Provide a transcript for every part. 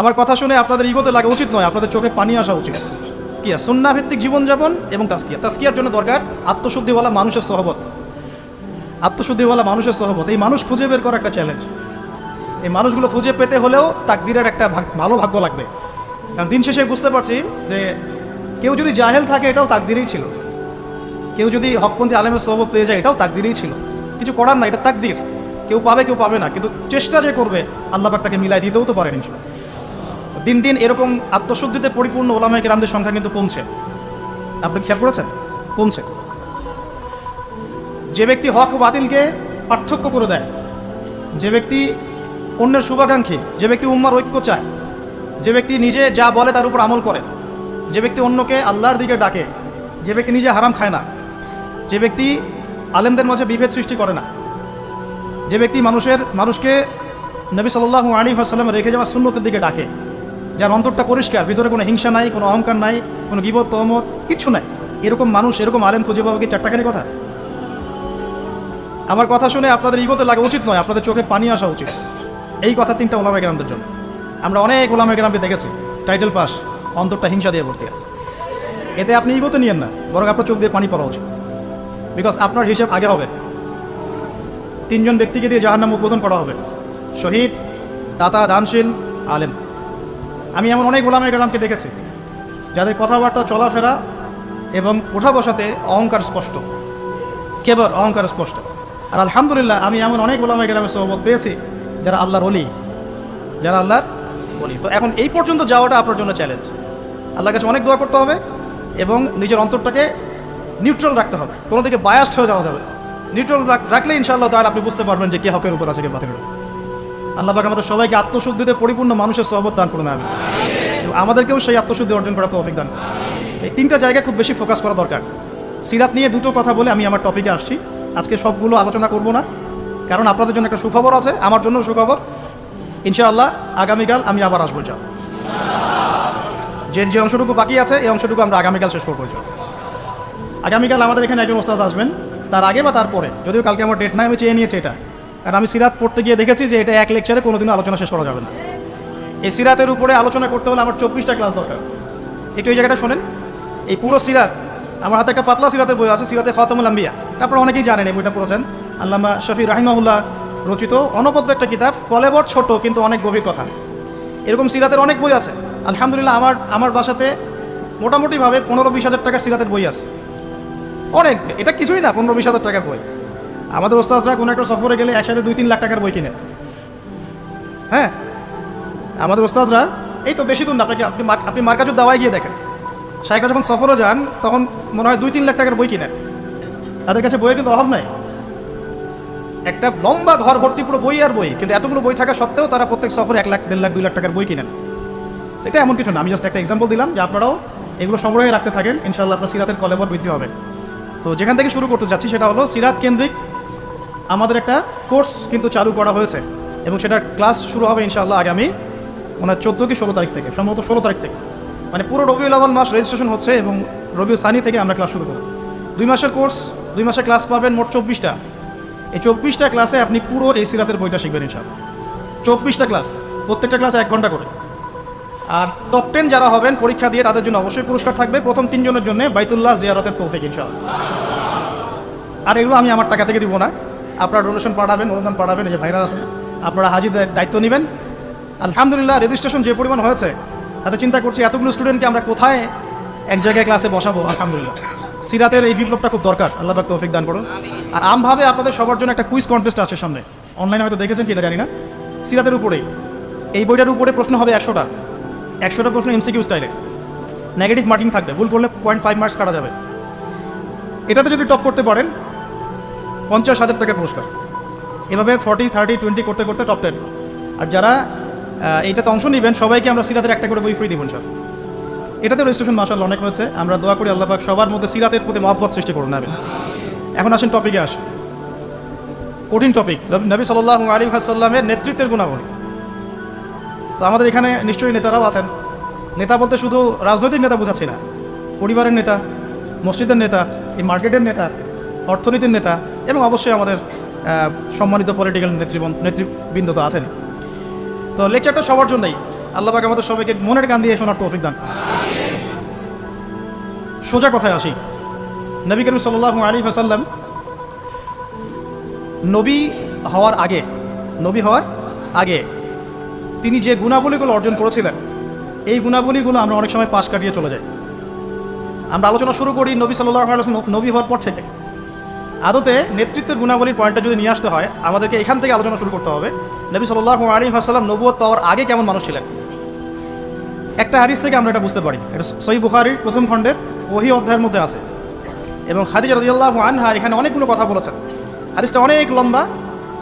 আমার কথা শুনে আপনাদের ইগোতে লাগা উচিত নয়, আপনাদের চোখে পানি আসা উচিত। কি সুন্না ভিত্তিক জীবনযাপন এবং তাস্কিয়া তাস্কিয়ার জন্য দরকার আত্মশুদ্ধিওয়ালা মানুষের সহবত। আত্মশুদ্ধিওয়ালা মানুষের সহবত। এই মানুষ খুঁজে বের করা একটা চ্যালেঞ্জ এই মানুষগুলো খুঁজে পেতে হলেও তাকদিরের একটা ভালো ভাগ্য লাগবে। কারণ দিন শেষে বুঝতে পারছি যে কেউ যদি জাহেল থাকে, এটাও তাকদিরেই ছিল। কেউ যদি হকপন্থী আলেমের সহবত পেয়ে যায়, এটাও তাকদিরেই ছিল। কিছু করার না, এটা তাকদির। কেউ পাবে কেউ পাবে না। কিন্তু চেষ্টা যে করবে, আল্লাহ পাক তাকে মিলাই দিতেও তো পারেন। দিন দিন এরকম আত্মশুদ্ধিতে পরিপূর্ণ ওলামায় কেরামদের সংখ্যা কিন্তু কমছে। আপনি খেয়াল করেছেন? কমছে। যে ব্যক্তি হক ও বাতিলকে পার্থক্য করে দেয়, যে ব্যক্তি অন্যের শুভাকাঙ্ক্ষী, যে ব্যক্তি উম্মার ঐক্য চায়, যে ব্যক্তি নিজে যা বলে তার উপর আমল করে, যে ব্যক্তি অন্যকে আল্লাহর দিকে ডাকে, যে ব্যক্তি নিজে হারাম খায় না, যে ব্যক্তি আলেমদের মাঝে বিভেদ সৃষ্টি করে না, যে ব্যক্তি মানুষের, মানুষকে নবী সাল্লাহ আলী আসাল্লাম রেখে যাওয়া শূন্যতের দিকে ডাকে যার অন্তরটা পরিষ্কার, ভিতরে কোনো হিংসা নাই, কোনো অহংকার নাই, কোনো গিবত, তহমত, কিচ্ছু নাই। এরকম মানুষ, এরকম আলেম খুঁজে পাবো কি চারটাখানি কথা? আমার কথা শুনে আপনাদের ইগোতে লাগা উচিত নয়, আপনাদের চোখে পানি আসা উচিত। এই কথা তিনটা ওলামা গ্রামদের জন্য। আমরা অনেক ওলামা গ্রামকে দেখেছি, টাইটেল পাস, অন্তরটা হিংসা দিয়ে ভর্তি আছে। এতে আপনি ইগোতে নিয়েন না, বরং আপনার চোখ দিয়ে পানি পড়া উচিত। বিকজ আপনার হিসেব আগে হবে। তিনজন ব্যক্তিকে দিয়ে জাহান্নাম উদ্বোধন করা হবে। শহীদ, দাতা, দানশীল, আলেম। আমি এমন অনেক গোলামে গ্রামকে দেখেছি, যাদের কথাবার্তা চলাফেরা এবং ওঠা বসাতে অহংকার স্পষ্ট। কেবল অহংকার স্পষ্ট। আর আলহামদুলিল্লাহ, আমি এমন অনেক গোলামে গ্রামের সহবত পেয়েছি যারা আল্লাহর অলি যারা আল্লাহর অলি তো এখন এই পর্যন্ত যাওয়াটা আপনার জন্য চ্যালেঞ্জ আল্লাহর কাছে অনেক দোয়া করতে হবে এবং নিজের অন্তরটাকে নিউট্রাল রাখতে হবে। কোনো দিকে বায়াস্ট হয়ে যাওয়া যাবে নিউট্রাল রাখলে ইনশাআল্লাহ তাহলে আপনি বুঝতে পারবেন যে কে হকের উপর আছে, কে বাতিলের। আল্লাহ পাক আমাদের সবাইকে আত্মশুদ্ধিতে পরিপূর্ণ মানুষের সহবত দান করুন আমি আমাদেরকেও সেই আত্মশুদ্ধি অর্জন করা তৌফিক দান। এই তিনটা জায়গায় খুব বেশি ফোকাস করা দরকার। সিরাত নিয়ে দুটো কথা বলে আমি আমার টপিকে আসছি। আজকে সবগুলো আলোচনা করব না, কারণ আপনাদের জন্য একটা সুখবর আছে, আমার জন্য সুখবর। ইনশাআল্লাহ আগামীকাল আমি আবার আসব যা যে যে অংশটুকু বাকি আছে, এই অংশটুকু আমরা আগামীকাল শেষ করব। আগামীকাল আমাদের এখানে একজন ওস্তাজ আসবেন, তার আগে বা তারপরে যদিও কালকে আমার ডেট নাই, আমি চেয়ে নিয়েছি এটা। কারণ আমি সিরাত পড়তে গিয়ে দেখেছি যে এটা এক লেকচারে কোনোদিনও আলোচনা শেষ করা যাবে না। এই সিরাতের উপরে আলোচনা করতে হলে আমার চব্বিশটা ক্লাস দরকার। একটু এই জায়গাটা শোনেন। এই পুরো সিরাত, আমার হাতে একটা পাতলা সিরাতের বই আছে, সিরাতে খাতামুল আম্বিয়া। আপনারা অনেকেই জানেন এই বইটা পড়েছেন। আল্লামা শফি রাহিমাহুল্লাহ রচিত, অনবদ্য একটা কিতাব কলেবর ছোট কিন্তু অনেক গভীর কথা। এরকম সিরাতের অনেক বই আছে। আলহামদুলিল্লাহ, আমার আমার বাসাতে মোটামুটিভাবে পনেরো বিশ হাজার টাকার সিরাতের বই আছে। অনেক, এটা কিছুই না, পনেরো বিশ হাজার টাকার বই। আমাদের ওস্তাদরা কোনো একটা সফরে গেলে একসাথে দুই তিন লাখ টাকার বই কিনে। হ্যাঁ? আমাদের ওস্তাদরা, এই তো বেশি দূর না, আপনাকে আপনি আপনি মার্কাজুর দাওয়ায় গিয়ে দেখেন। শাইকরা যখন সফরে যান, তখন মনে হয় দুই তিন লাখ টাকার বই কিনেন। তাদের কাছে বইয়ের কিন্তু অভাব নাই। একটা লম্বা ঘর ভর্তি পুরো বই আর বই, কিন্তু এতগুলো বই থাকা সত্ত্বেও তারা প্রত্যেক সফরে এক লাখ, দেড় লাখ, দুই লাখ টাকার বই কিনেন। এটা এমন কিছু না, আমি জাস্ট একটা এক্সাম্পল দিলাম যে আপনারাও এগুলো সংগ্রহে রাখতে থাকেন ইনশাল্লাহ আপনার সিরাতের কলেবর বৃদ্ধি হবে। তো যেখান থেকে শুরু করতে যাচ্ছি সেটা হলো সিরাত কেন্দ্রিক আমাদের একটা কোর্স কিন্তু চালু করা হয়েছে এবং সেটার ক্লাস শুরু হবে ইনশাআল্লাহ আগামী ওনার চোদ্দ কি ষোলো তারিখ থেকে, সম্ভবত ষোলো তারিখ থেকে। মানে পুরো রবিউল আওয়াল মাস রেজিস্ট্রেশন হচ্ছে এবং রবিউল স্থানীয় থেকে আমরা ক্লাস শুরু করব। দুই মাসের কোর্স দুই মাসের ক্লাস পাবেন মোট চব্বিশটা। এই চব্বিশটা ক্লাসে আপনি পুরো এই সিরাতের বইটা শিখবেন ইনশাআল্লাহ। চব্বিশটা ক্লাস প্রত্যেকটা ক্লাসে এক ঘণ্টা করে। আর টপ টেন যারা হবেন, পরীক্ষা দিয়ে তাদের জন্য অবশ্যই পুরস্কার থাকবে। প্রথম তিনজনের জন্য বাইতুল্লাহ জিয়ারতের তৌফিক ইনশাআল্লাহ। আর এগুলো আমি আমার টাকা থেকে দিব না। আপনারা ডোনেশন পাঠাবেন, অনুদান পাঠাবেন, এই যে ভাইরা আছে আপনারা হাজির দায়িত্ব নেবেন। আলহামদুলিল্লাহ রেজিস্ট্রেশন যে পরিমাণ হয়েছে, তাতে চিন্তা করছি এতগুলো স্টুডেন্টকে আমরা কোথায় এক জায়গায় ক্লাসে বসাবো? আলহামদুলিল্লাহ। সিরাতের এই বিপ্লবটা খুব দরকার, আল্লাহ পাক তৌফিক দান করুন। আর আমভাবে আপনাদের সবার জন্য একটা কুইজ কন্টেস্ট আছে সামনে। অনলাইনে হয়তো দেখেছেন কিনা জানি না। সিরাতের উপরেই। এই বইটার উপরে প্রশ্ন হবে একশোটা। একশোটা প্রশ্ন এমসিকিউ স্টাইলে নেগেটিভ মার্কিং থাকবে। ভুল করলে পয়েন্ট ফাইভ মার্কস কাটা যাবে। এটাতে যদি টপ করতে পারেন পঞ্চাশ হাজার টাকার পুরস্কার। এভাবে ফর্টি থার্টি টোয়েন্টি করতে করতে টপ টেন আর যারা এইটাতে অংশ নেবেন, সবাইকে আমরা সিরাতের একটা করে বই ফ্রি দিব স্যার এটাতে রেজিস্ট্রেশন মাসাল অনেক হয়েছে। আমরা দোয়া করি আল্লাহ পাক সবার মধ্যে সিরাতের প্রতি মহব্বত সৃষ্টি করুন নেবেন এখন আসেন টপিকে আস কঠিন টপিক নবী সাল্লাহ আলী হাসাল্লামের নেতৃত্বের গুণাবলী। তো আমাদের এখানে নিশ্চয়ই নেতারাও আছেন। নেতা বলতে শুধু রাজনৈতিক নেতা বোঝাচ্ছি না। পরিবারের নেতা, মসজিদের নেতা, এই মার্কেটের নেতা অর্থনীতির নেতা এবং অবশ্যই আমাদের সম্মানিত পলিটিক্যাল নেতৃবৃন্দ নেতৃবৃন্দ তো আছেন। তো লেকচারটা সবার জন্যই। আল্লাহ আমাদের সবাইকে মনের গান দিয়ে শোনার তৌফিক দান। সোজা কথায় আসি। নবী করিম সাল্লাহ আলী হাসাল্লাম নবী হওয়ার আগে, নবী হওয়ার আগে তিনি যে গুণাবলীগুলো অর্জন করেছিলেন, এই গুণাবলীগুলো আমরা অনেক সময় পাশ কাটিয়ে চলে যাই। আমরা আলোচনা শুরু করি নবী সাল্লাহ নবী হওয়ার পর থেকে। আদতে নেতৃত্বের গুণাবলীর পয়েন্টটা যদি নিয়ে আসতে হয়, আমাদেরকে এখান থেকে আলোচনা শুরু করতে হবে। নবী সাল্লাহ আলী হাসাল্লাম নবুয়ত পাওয়ার আগে কেমন মানুষ ছিলেন? একটা হাদিস থেকে আমরা এটা বুঝতে পারি। এটা সই বুখারির প্রথম খণ্ডের ওহি অধ্যায়ের মধ্যে আছে। এবং হাদিজ রদিয়াল্লাহ আনহা এখানে অনেকগুলো কথা বলেছেন। হাদিসটা অনেক লম্বা।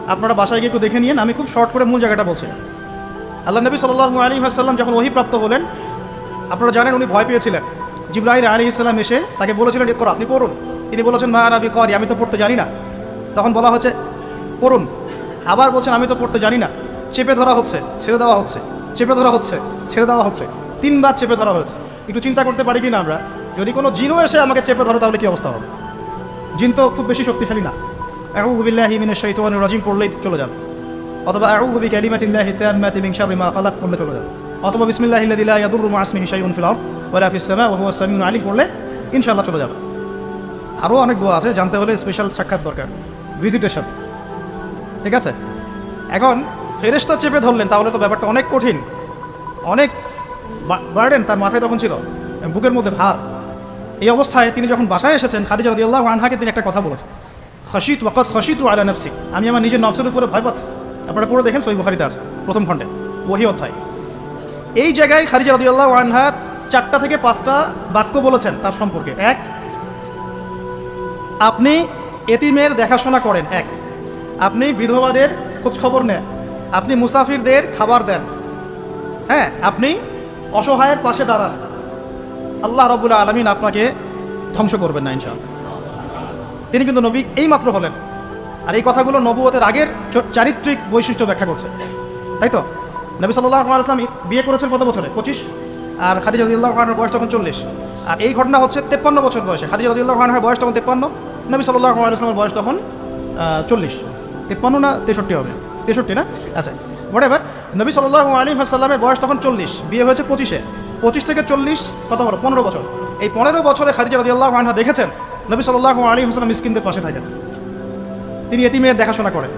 আপনারা বাসায় গিয়ে একটু দেখে নিন আমি খুব শর্ট করে মূল জায়গাটা বলছি। আল্লাহ নবী সাল্লাহ আলী হাসাল্লাম যখন ওহি প্রাপ্ত হলেন, আপনারা জানেন উনি ভয় পেয়েছিলেন। জিব্রাহিম আলী ইসলাম এসে তাকে বলেছিলেন, ইকরা, আপনি পড়ুন। তিনি বলেছেন, মা নবী করি, আমি তো পড়তে জানি না। তখন বলা হচ্ছে পড়ুন। আবার বলছেন, আমি তো পড়তে জানি না। চেপে ধরা হচ্ছে, ছেড়ে দেওয়া হচ্ছে, চেপে ধরা হচ্ছে, ছেড়ে দেওয়া হচ্ছে। তিনবার চেপে ধরা হয়েছে। একটু চিন্তা করতে পারি কি না আমরা? যদি কোনো জিনও এসে আমাকে চেপে ধরো, তাহলে কি অবস্থা হবে? জিন তো খুব বেশি শক্তিশালী না। আউযুবিল্লাহি মিনাশ শাইতানির রাজিম, পড়লেই চলে যাবে অথবা আউযু বিকালিমাতিল্লাহি তাম্মাতি মিন শাররি পড়লে চলে যাবে অথবা বিসমিল্লাহিল্লাযী লা ইয়াদুররু মা ইসমিহি শাইউন ফিল ফিস সামা, ওয়া হুয়াস সামিউল আলিম, পড়লে ইনশাআল্লাহ চলে যাবে। আরও অনেক দোয়া আছে, জানতে হলে স্পেশাল সাক্ষাৎ দরকার। ভিজিটেশন ঠিক আছে? এখন ফেরেশতা চেপে ধরলেন, তাহলে তো ব্যাপারটা অনেক কঠিন। অনেক বার্ডেন তার মাথায় তখন ছিল, বুকের মধ্যে ভার। এই অবস্থায় তিনি যখন বাসায় এসেছেন, খাদিজা রদিয়াল্লাহ আনহাকে তিনি একটা কথা বলেছেন। খসিত ওয়াকত খসিত আলা নফসি আমি আমার নিজের নফসের উপরে ভয় পাচ্ছি। আপনারা পড়ে দেখেন সই বুখারিতে আছে, প্রথম খণ্ডে, ওহি অধ্যায়। এই জায়গায় খাদিজা রদিয়াল্লাহ আনহা চারটা থেকে পাঁচটা বাক্য বলেছেন তার সম্পর্কে। এক আপনি এতিমের দেখাশোনা করেন, এক। আপনি বিধবাদের খোঁজখবর নেন। আপনি মুসাফিরদের খাবার দেন। হ্যাঁ আপনি অসহায়ের পাশে দাঁড়ান। আল্লাহ রবুল্লা আলমিন আপনাকে ধ্বংস করবেন না, ইনশাআল্লাহ। তিনি কিন্তু নবী এই মাত্র হলেন। আর এই কথাগুলো নবুয়তের আগের চারিত্রিক বৈশিষ্ট্য ব্যাখ্যা করছে। তাই তো? নবী সাল্লাহ আসলাম বিয়ে করেছেন কত বছরে? পঁচিশ? আর খাদিজা বয়স তখন চল্লিশ। আর এই ঘটনা হচ্ছে তেপ্পান্ন বছর বয়সে। খাদিজা রদিউল্লাহ খানের বয়স তখন তেপ্পান্ন। নবী সাল্লাহ আসলামের বয়স তখন চল্লিশ। তেপ্পান্ন না তেষট্টি হবে? তেষট্টি না? আচ্ছা হোয়াট এভার নবী সাল্লাহ আলী সাল্লামের বয়স তখন চল্লিশ, বিয়ে হয়েছে পঁচিশে। পঁচিশ থেকে চল্লিশ, কত বড়? পনেরো বছর। এই পনেরো বছরে খাদিজা রদিউল্লাহ আনহা দেখেছেন, নবী সাল্লাহ আলী হাসলাম মিসকিনদের পাশে থাকেন। তিনি এতিমের দেখাশোনা করেন।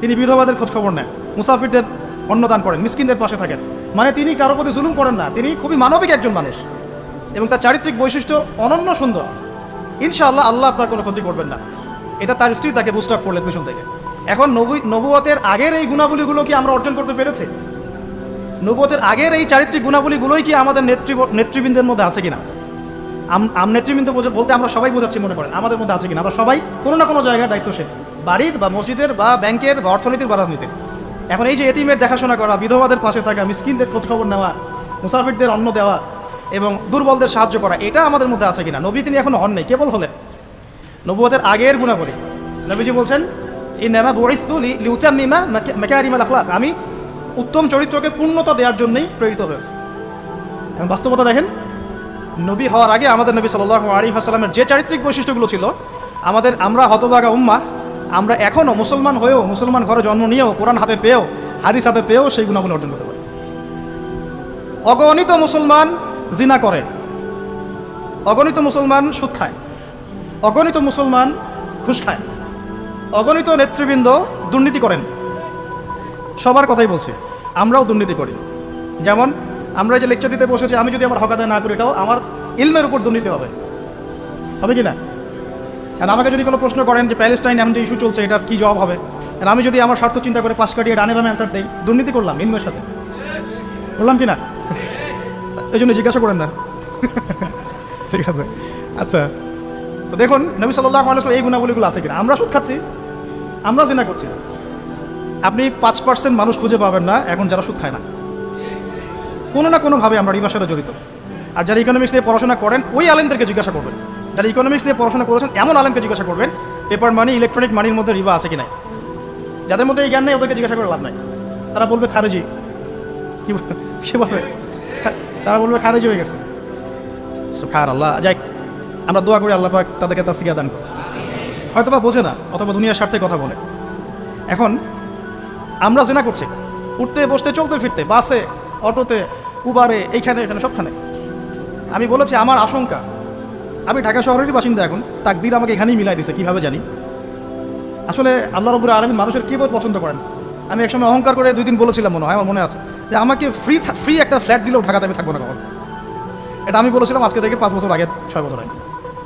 তিনি বিধবাদের খোঁজ খবর নেন, মুসাফিরদের অন্নদান করেন, মিসকিনদের পাশে থাকেন। মানে তিনি কারও প্রতি জুলুম করেন না। তিনি খুবই মানবিক একজন মানুষ। এবং তার চারিত্রিক বৈশিষ্ট্য অনন্য সুন্দর। ইনশাআল্লাহ আল্লাহ আপনার কোনো ক্ষতি করবেন না। এটা তার স্ত্রী তাকে বুস্ট আপ করলেন পিছন থেকে। এখন নবী নবুয়তের আগের এই গুণাবলীগুলো কি আমরা অর্জন করতে পেরেছি? নবুয়তের আগের এই চারিত্রিক গুণাবলীগুলোই কি আমাদের নেতৃ নেতৃবৃন্দের মধ্যে আছে কিনা? আম- নেতৃবৃন্দ বলতে আমরা সবাই বোঝাচ্ছি, মনে করেন, আমাদের মধ্যে আছে কিনা? আমরা সবাই কোনো না কোনো জায়গায় দায়িত্বশীল বাড়ির বা মসজিদের বা ব্যাংকের বা অর্থনীতির বা রাজনীতির। এখন এই যে এতিমের দেখাশোনা করা, বিধবাদের পাশে থাকা, মিসকিনদের খোঁজখবর নেওয়া, মুসাফিরদের অন্ন দেওয়া এবং দুর্বলদের সাহায্য করা, এটা আমাদের মধ্যে আছে কিনা? নবী তিনি এখন হন নেই, কেবল হলেন। নবুয়তের আগের গুণাবলী। নবীজি বলছেন এই নেমা লিউচামিমা মেকারিমা লাখলাক আমি উত্তম চরিত্রকে পূর্ণতা দেওয়ার জন্যই প্রেরিত হয়েছে। এখন বাস্তবতা দেখেন, নবী হওয়ার আগে আমাদের নবী সাল্লাহ আলী হাসালামের যে চারিত্রিক বৈশিষ্ট্যগুলো ছিল, আমাদের আমরা হতবাগা উম্মা, আমরা এখনও মুসলমান হয়েও, মুসলমান ঘরে জন্ম নিয়েও, কোরআন হাতে পেয়েও হারিস হাতে পেয়েও সেই গুণাগুলো অর্জন করতে পারি। অগণিত মুসলমান জিনা করে। অগণিত মুসলমান সুদ খায়। অগণিত মুসলমান ঘুষ খায়। অগণিত নেতৃবৃন্দ দুর্নীতি করেন। সবার কথাই বলছি, আমরাও দুর্নীতি করি। যেমন, আমরা যে লেকচার দিতে বসেছি, আমি যদি আমার হকাদায় না করি, এটাও আমার ইলমের উপর দুর্নীতি হবে। হবে কি না? কারণ আমাকে যদি কোনো প্রশ্ন করেন যে প্যালেস্টাইন এমন যে ইস্যু চলছে, এটার কী জবাব হবে? আর আমি যদি আমার স্বার্থ চিন্তা করে পাশ কাটিয়ে ডানে বামে অ্যান্সার দিই? দুর্নীতি করলাম, ইলমের সাথে। বললাম কি না? এই জন্য জিজ্ঞাসা করেন না। ঠিক আছে। আচ্ছা তো দেখুন, নবী সাল্লাহ আলাইসলাম এই গুণাবলীগুলো আছে কিনা? আমরা সুদ খাচ্ছি, আমরা জিনা করছি। আপনি পাঁচ পার্সেন্ট মানুষ খুঁজে পাবেন না, এখন যারা সুদ খায় না। কোনো না কোনোভাবে আমরা রিবার সাথে জড়িত। আর যারা ইকোনমিক্স নিয়ে পড়াশোনা করেন, ওই আলেমদেরকে জিজ্ঞাসা করবেন। যারা ইকোনমিক্স নিয়ে পড়াশোনা করেছেন, এমন আলেমকে জিজ্ঞাসা করবেন পেপার মানি ইলেকট্রনিক মানির মধ্যে রিবা আছে কি নাই যাদের মধ্যে এই জ্ঞান নেই, ওদেরকে জিজ্ঞাসা করে লাভ নাই। তারা বলবে, খারেজি। কি বলবে তারা বলবে খারেজি হয়ে গেছে। খার আল্লাহ যাই আমরা দোয়া করি আল্লাহ পাক তাদেরকে তা শিখা দান হয়তো বা বোঝে না, অথবা দুনিয়ার স্বার্থে কথা বলে। এখন আমরা জেনা করছি, উঠতে, বসতে, চলতে, ফিরতে, বাসে, অটোতে, উবারে, এইখানে, এখানে, সবখানে। আমি বলেছি, আমার আশঙ্কা, আমি ঢাকা শহরেরই বাসিন্দা এখন, তাকদির আমাকে এখানেই মিলাই দিছে কীভাবে জানি। আসলে আল্লাহ রবুর আলমী মানুষের কী পছন্দ করেন। আমি একসময় অহংকার করে দুই দিন বলেছিলাম মনে হয়, আমার মনে আছে। যে আমাকে ফ্রি ফ্রি একটা ফ্ল্যাট দিলেও ঢাকাতে আমি থাকব না কখন। এটা আমি বলেছিলাম আজকে থেকে পাঁচ বছর আগে, ছয় বছর আগে।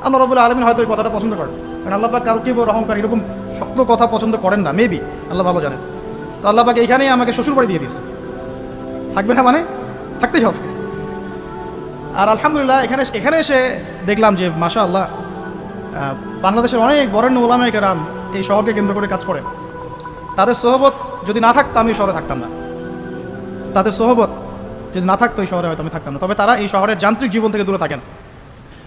আল্লাহ রবুল আলমিন হয়তো এই কথাটা পছন্দ করেন। কারণ আল্লাহ পাক বড় অহংকার, এরকম শক্ত কথা পছন্দ করেন না মেবি আল্লাহ ভালো জানেন। তো আল্লাহ পাক এইখানেই আমাকে শ্বশুর বাড়ি দিয়ে দিয়েছে। থাকবে না মানে? থাকতেই হবে। আর আলহামদুলিল্লাহ, এখানে এখানে এসে দেখলাম যে মাশা আল্লাহ বাংলাদেশের অনেক বরেণ্য ওলামায় কেরাম এই শহরকে কেন্দ্র করে কাজ করে। তাদের সহবত যদি না থাকতো, আমি শহরে থাকতাম না। তাদের সহবত যদি না থাকতো এই শহরে হয়তো আমি থাকতাম না। তবে তারা এই শহরের যান্ত্রিক জীবন থেকে দূরে থাকেন।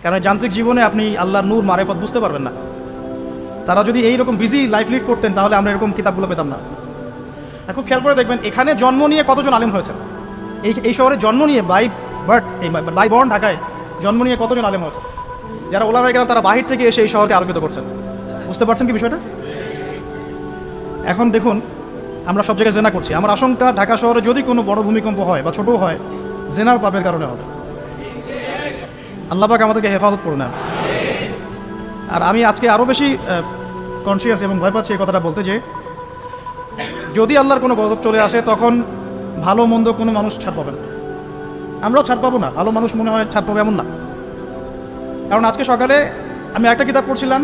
কারণ যান্ত্রিক জীবনে আপনি আল্লাহর নূর, মারেফত বুঝতে পারবেন না। তারা যদি এইরকম বিজি লাইফ লিড করতেন, তাহলে আমরা এরকম কিতাবগুলো পেতাম না। খুব খেয়াল করে দেখবেন, এখানে জন্ম নিয়ে কতজন আলেম হয়েছে এই এই শহরে জন্ম নিয়ে বাই বার্থ এই বাই বর্ন ঢাকায় জন্ম নিয়ে কতজন আলেম হয়েছে যারা ওলামাই কেন তারা বাহির থেকে এসে এই শহরকে আলোকিত করছেন। বুঝতে পারছেন কি বিষয়টা? এখন দেখুন আমরা সব জায়গায় জেনা করছি। আমার আশঙ্কা, ঢাকা শহরে যদি কোনো বড় ভূমিকম্প হয় বা ছোটও হয়, জেনার পাপের কারণে হবে। আল্লাহ পাক আমাদেরকে হেফাজত করে নেন আর আমি আজকে আরও বেশি কনসিয়াস এবং ভয় পাচ্ছি এই কথাটা বলতে যে, যদি আল্লাহর কোনো গজব চলে আসে, তখন ভালো মন্দ কোনো মানুষ ছাড় পাবে না। আমরাও ছাড় পাবো না। ভালো মানুষ মনে হয় ছাড় পাবে এমন না। কারণ আজকে সকালে আমি একটা কিতাব পড়ছিলাম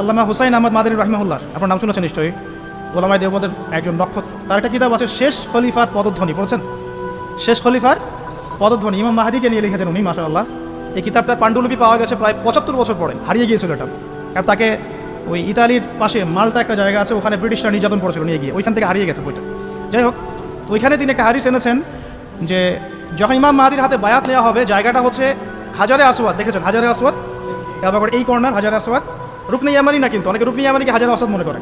আল্লামা হুসাইন আহমদ মাদারি রহমাহুল্লাহ। আপনার নাম শুনেছেন নিশ্চয়ই? ওলামাই দেবদের একজন নক্ষত্র। তার একটা কিতাব আছে, শেষ খলিফার পদধ্বনি। পড়ছেন? শেষ খলিফার পদধ্বনি। ইমাম মাহাদিকে নিয়ে লিখেছেন উনি মাসা আল্লাহ এই কিতাবটার পাণ্ডুলিপি পাওয়া গেছে প্রায় পঁচাত্তর বছর পরে। হারিয়ে গিয়েছিল এটা। আর তাকে ওই ইতালির পাশে মালটা একটা জায়গা আছে, ওখানে ব্রিটিশরা নির্যাতন করেছিল, নিয়ে গিয়ে। ওইখান থেকে হারিয়ে গেছে বইটা। যাই হোক, তো ওইখানে তিনি একটা হারিস এনেছেন যে, যখন ইমাম মাহাদির হাতে বায়াত নেওয়া হবে, জায়গাটা হচ্ছে হাজারে আসওয়াদ। দেখেছেন? হাজারে আসওয়াদ? তারপর এই কর্নার, হাজারে আসওয়াদ। রুকনি ইয়ামানি না কিন্তু, অনেকে রুকনি ইয়ামানিকে হাজারে আসওয়াদ মনে করে।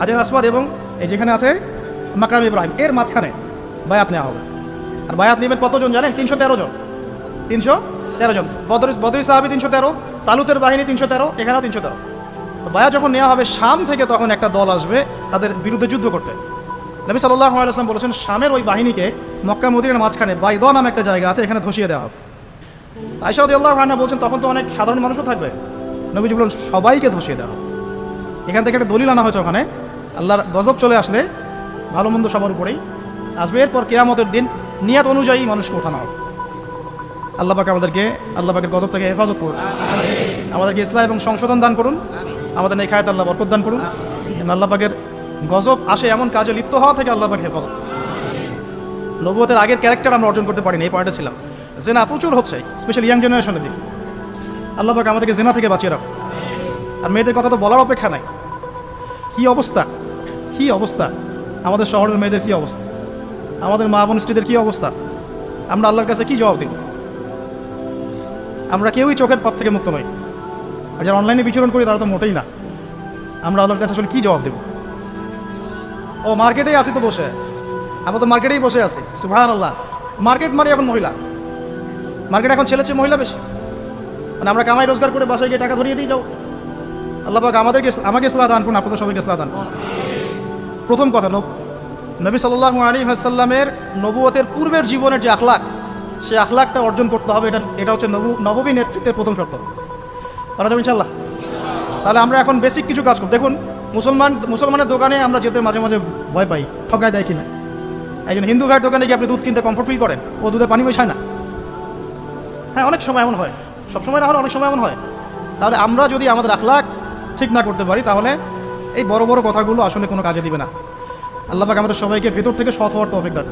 হাজার আসওয়াদ এবং এই যেখানে আছে মাকাম ইব্রাহিম। এর মাঝখানে বায়াত নেওয়া হবে। আর বায়াত নেবেন কতজন জানেন? তিনশো তেরো জন। তিনশো তেরো জন। বদর বদরি সাহাবি তিনশো তেরো, তালুতের বাহিনী তিনশো তেরো, এখানেও তিনশো তেরো। বায়া যখন নেওয়া হবে শাম থেকে তখন একটা দল আসবে তাদের বিরুদ্ধে যুদ্ধ করতে। নবী সাল্লাহ আলাইসলাম বলেছেন, শামের ওই বাহিনীকে মক্কা মদিনের মাঝখানে বাইদ নামে একটা জায়গা আছে, এখানে ধসিয়ে দেওয়া হবে। আইসাদ আল্লাহ রান্না বলছেন, তখন তো অনেক সাধারণ মানুষও থাকবে। নবীজি বলেন, সবাইকে ধসিয়ে দেওয়া হবে। এখান থেকে একটা দলিল আনা হয়েছে ওখানে। আল্লাহর গজব চলে আসলে, ভালো মন্দ সবার উপরেই। আসবে এরপর কেয়ামতের দিন, নিয়াত অনুযায়ী মানুষকে ওঠানো হবে। আল্লাহ পাক আমাদেরকে, আল্লাহ পাকের গজব থেকে হেফাজত করুন। আমাদেরকে ইসলাম এবং সংশোধন দান করুন। আমাদের এই খায়াত আল্লাহ বরকত দান করুন। যেন আল্লাহ পাকের গজব আসে এমন কাজে লিপ্ত হওয়া থেকে আল্লাহ পাক হেফাজত। নবুয়তের আগের ক্যারেক্টার আমরা অর্জন করতে পারিনি, এই পয়েন্টে ছিলাম। জেনা প্রচুর হচ্ছে স্পেশালি ইয়াং জেনারেশনের দিকে। আল্লাহ পাক আমাদেরকে জেনা থেকে বাঁচিয়ে রাখো আর মেয়েদের কথা তো বলার অপেক্ষা নাই। কি অবস্থা? কি অবস্থা? আমাদের শহরের মেয়েদের কি অবস্থা? আমাদের মা বোন স্ত্রীদের কি অবস্থা? আমরা আল্লাহর কাছে কি জবাব দিব? আমরা কেউই চোখের পথ থেকে মুক্ত নই। আর যারা অনলাইনে বিচরণ করি, তারা তো মোটেই না। আমরা আল্লাহর কাছে আসলে কী জবাব দেব? ও, মার্কেটেই আছি তো বসে। আমরা তো মার্কেটেই বসে আছি। সুভান আল্লাহ মার্কেট মানে এখন মহিলা। মার্কেট এখন ছেলে চেয়ে মহিলা বেশি। মানে আমরা কামাই রোজগার করে বাসায় গিয়ে টাকা ধরিয়ে দিয়ে যাও। আল্লাহ আমাদেরকে আমাকে ইসলাম দান করুন, আপনাদের সবাইকে ইসলাম দান করুন। প্রথম কথা, নব নবী সাল্লাহ আলী হাসাল্লামের নবুয়তের পূর্বের জীবনের যে আখলাক, সে আখলাকটা অর্জন করতে হবে। এটা এটা হচ্ছে নবু নবমী নেতৃত্বের প্রথম শর্ত। পারা যাবে ইনশাল্লাহ তাহলে আমরা এখন বেসিক কিছু কাজ করব। দেখুন, মুসলমান মুসলমানের দোকানে আমরা যেতে মাঝে মাঝে ভয় পাই, ঠকায় দেয় কিনা। একজন হিন্দু ভাইয়ের দোকানে গিয়ে আপনি দুধ কিনতে কমফোর্ট ফিল করেন। ও দুধে পানি মেশায় না। হ্যাঁ অনেক সময় এমন হয়। সব সময় না হলে অনেক সময় এমন হয়। তাহলে আমরা যদি আমাদের আখলাক ঠিক না করতে পারি, তাহলে এই বড় বড় কথাগুলো আসলে কোনো কাজে দিবে না। আল্লাহ পাক আমাদের সবাইকে ভেতর থেকে সৎ হওয়ার তৌফিক দান।